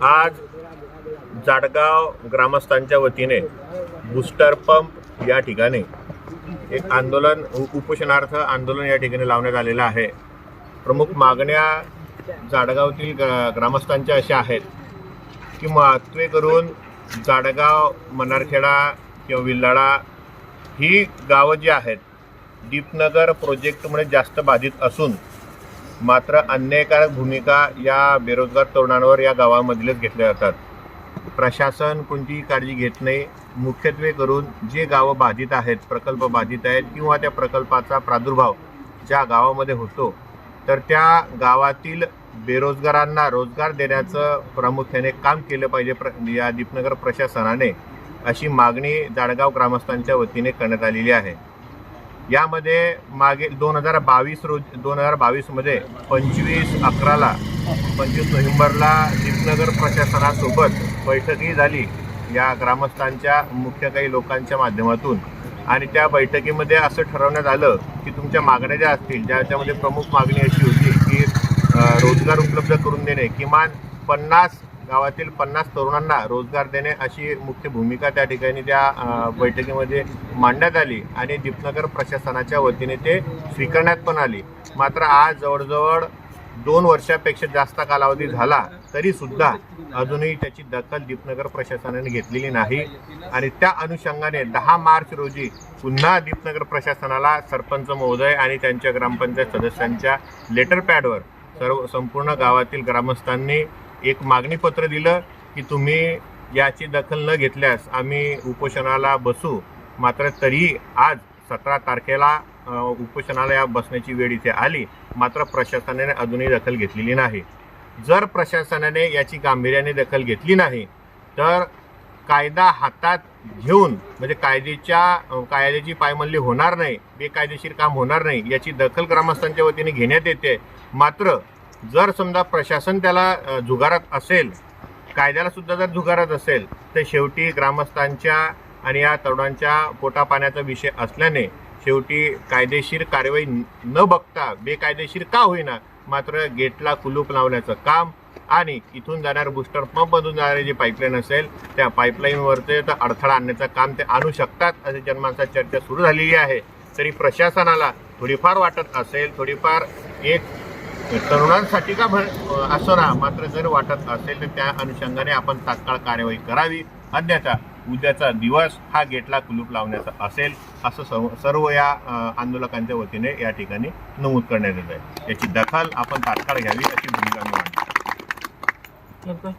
आज जाडगाव ग्रामस्थांच्या वतीने बूस्टर पंप या ठिकाणी एक आंदोलन उपोषणार्थ आंदोलन या ठिकाणी लावण्यात आलेलं आहे. प्रमुख मागण्या जाडगावतील ग्रा ग्रामस्थांच्या अशा आहेत की महत्त्वे करून जाडगाव मनारखेडा किंवा विल्लाडा ही गावं जी आहेत दीपनगर प्रोजेक्टमुळे म्हणजे जास्त बाधित असून मात्र अन्यायकारक भूमिका या बेरोजगार तरुणांवर या गावामधीलच घेतल्या जातात. प्रशासन कोणतीही काळजी घेत नाही. मुख्यत्वे करून जे गावं बाधित आहेत प्रकल्प बाधित आहेत किंवा त्या प्रकल्पाचा प्रादुर्भाव ज्या गावामध्ये होतो तर त्या गावातील बेरोजगारांना रोजगार देण्याचं प्रामुख्याने काम केलं पाहिजे प्र या दीपनगर प्रशासनाने अशी मागणी जाडगाव ग्रामस्थांच्या वतीने करण्यात आलेली आहे. यामध्ये मागे दोन हजार बावीस रोज दोन हजार बावीसमध्ये पंचवीस अकराला पंचवीस नोव्हेंबरला दीपनगर प्रशासनासोबत बैठकही झाली या ग्रामस्थांच्या मुख्य काही लोकांच्या माध्यमातून. आणि त्या बैठकीमध्ये असं ठरवण्यात आलं की तुमच्या मागण्या ज्या असतील ज्याच्यामध्ये प्रमुख मागणी अशी होती की रोजगार उपलब्ध करून देणे किमान पन्नास गावातील पन्नास तरुणांना रोजगार देणे अशी मुख्य भूमिका त्या ठिकाणी त्या बैठकीमध्ये मांडण्यात आली आणि दीपनगर प्रशासनाच्या वतीने ते स्वीकारण्यात पण आली. मात्र आज जवळजवळ दोन वर्षापेक्षा जास्त कालावधी झाला तरी सुद्धा अजूनही त्याची दखल दीपनगर प्रशासनाने घेतलेली नाही. आणि त्या अनुषंगाने दहा मार्च रोजी पुन्हा दीपनगर प्रशासनाला सरपंच महोदय आणि त्यांच्या ग्रामपंचायत सदस्यांच्या लेटर पॅडवर सर्व संपूर्ण गावातील ग्रामस्थांनी एक मागणी पत्र दिलं की तुम्ही याची दखल न घेतल्यास आम्ही उपोषणाला बसू. मात्र तरीही आज सतरा तारखेला उपोषणाला या बसण्याची वेळ इथे आली. मात्र प्रशासनाने अजूनही दखल घेतलेली नाही. जर प्रशासनाने याची गांभीर्याने दखल घेतली नाही तर कायदा हातात घेऊन म्हणजे कायद्याच्या कायद्याची पायमल्ली होणार नाही बेकायदेशीर काम होणार नाही याची दखल ग्रामस्थांच्या वतीने घेण्यात येते. मात्र जर समजा प्रशासन त्याला जुगारात झुगारत असेल कायद्याला सुद्धा जर झुगारत असेल तर शेवटी ग्रामस्थांच्या आणि या तरुणांच्या पोटापाण्याचा विषय असल्याने शेवटी कायदेशीर कारवाई न बघता बेकायदेशीर का होईना मात्र गेटला कुलूप लावण्याचं काम आणि इथून जाणार बुस्टर पंपमधून जाणारी जी पाईपलाईन असेल त्या पाईपलाईनवरचे तर अडथळा आणण्याचं काम ते आणू शकतात अशी जनमानसात चर्चा सुरू झालेली आहे. तरी प्रशासनाला थोडीफार वाटत असेल थोडीफार एक तरुणांसाठी का भर असो मात्र जर वाटत असेल तर त्या अनुषंगाने आपण तात्काळ कार्यवाही करावी. अन्यथा उद्याचा दिवस हा गेटला कुलूप लावण्याचा असेल असं सर्व सर्व या आंदोलकांच्या वतीने या ठिकाणी नमूद करण्यात येत आहे. याची दखल आपण तात्काळ घ्यावी अशी भूमिका मी मांडतो.